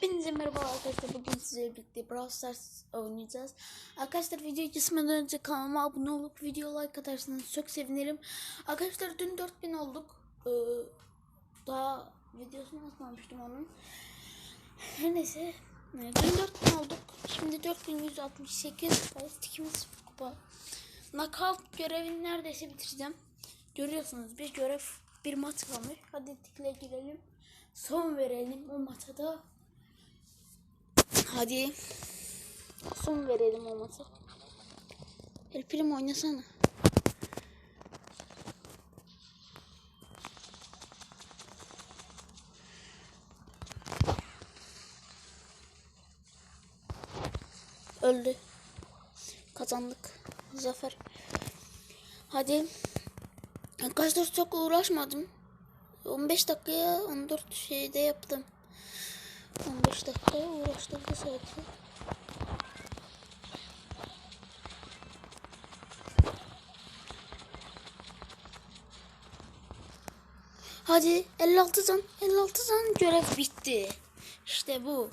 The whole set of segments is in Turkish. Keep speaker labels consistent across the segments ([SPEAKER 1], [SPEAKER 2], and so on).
[SPEAKER 1] Hepinize merhaba arkadaşlar. Bugün sizlerle birlikte Brawl Stars oynayacağız. Arkadaşlar videoyu geçmeden önce kanalıma abone olup video like atarsanız çok sevinirim. Arkadaşlar dün 4000 olduk. Ee, daha videosunu atmamıştım onun. Her neyse. e, Dün 4000 olduk. Şimdi 4168. Bayistikimiz kupa. Knockout görevini neredeyse bitireceğim. Görüyorsunuz bir görev bir maç kalmış. Hadi tıkla girelim. Son verelim o maça da. Hadi. Son verelim o maça. El Primo oynasana. Öldü. Kazandık. Zafer. Hadi. Arkadaşlar çok uğraşmadım. 15 dakikaya 14 şeyde yaptım. 15 dakika uğraştırdı sadece. Hadi 56 can 56 can görev bitti. İşte bu.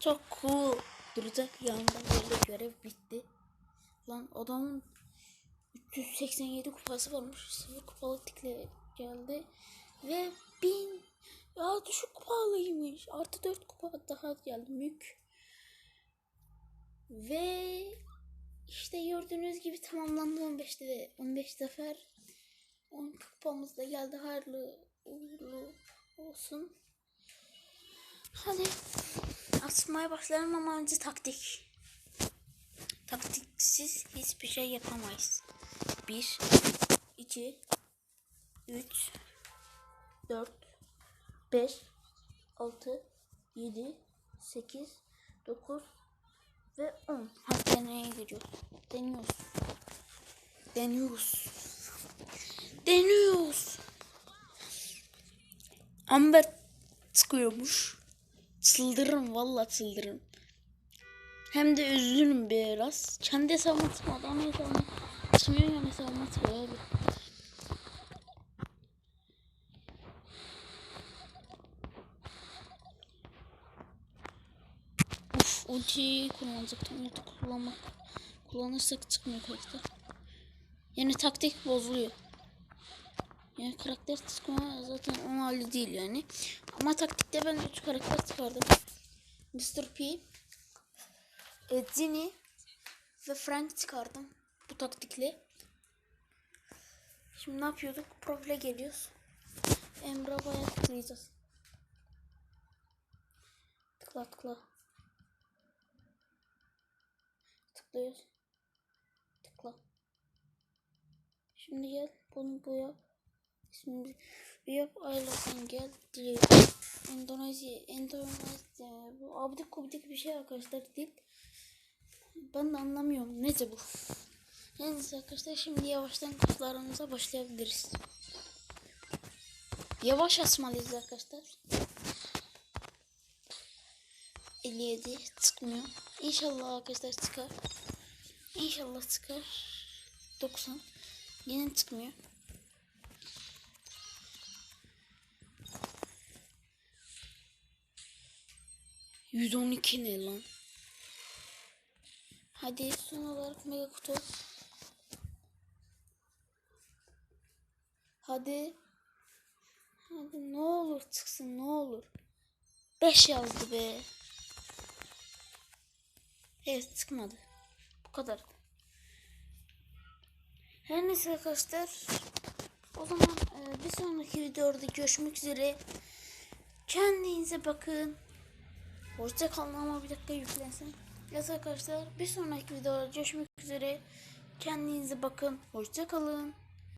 [SPEAKER 1] Çok cool. Duracak yanında böyle görev bitti. Lan adamın 387 kupası varmış. Sıfır kupalık tikle geldi. Ve 1000 ya düşük kupalıymış. Artı 4 kupa daha geldi. Mük. Ve işte gördüğünüz gibi tamamlandı 15'te de 15 zafer. 10 kupamız da geldi. Hayırlı uğurlu olsun. Hadi atmaya başlayalım ama önce taktik. Taktiksiz hiçbir şey yapamayız. 1 2 3 4 5 6 7 8 9 ve 10. Hadi deneye giriyoruz. Deniyoruz. Deniyoruz. Deniyoruz. Amber çıkıyormuş. Çıldırırım vallahi çıldırırım. Hem de üzülürüm biraz. Kendi hesabıma çıkmadı ama hesabıma çıkmıyor yani hesabıma çıkıyor ultiyi kullanacaktım. Ulti kullanmak. Kullanırsak çıkmıyor karakter. Yani taktik bozuluyor. Yani karakter çıkma zaten onun hali değil yani. Ama taktikte ben 3 karakter çıkardım. Mr. P, e, Zinni ve Frank çıkardım bu taktikle. Şimdi ne yapıyorduk? Profile geliyoruz. Emre bayağı tıklayacağız. Tıkla tıkla. Tıklıyoruz. Tıkla. Şimdi gel bunu bu yap. İsmini bir yap aylardan gel diye. Endonezya, Endonezya. Bu abidik kubidik bir şey arkadaşlar değil. Ben de anlamıyorum. Neyse bu. Neyse arkadaşlar şimdi yavaştan kutularımıza başlayabiliriz. Yavaş açmalıyız arkadaşlar. 57 çıkmıyor. İnşallah arkadaşlar çıkar. İnşallah çıkar. 90. Yine çıkmıyor. Yüz on iki ne lan? Hadi son olarak mega kutu. Hadi. Hadi ne olur çıksın ne olur. 5 yazdı be. Evet çıkmadı. Bu kadar. Her neyse arkadaşlar. O zaman e, bir sonraki videoda görüşmek üzere. Kendinize bakın. Hoşça kalın ama bir dakika yüklensin. Evet arkadaşlar bir sonraki videoda görüşmek üzere. Kendinize bakın. Hoşça kalın.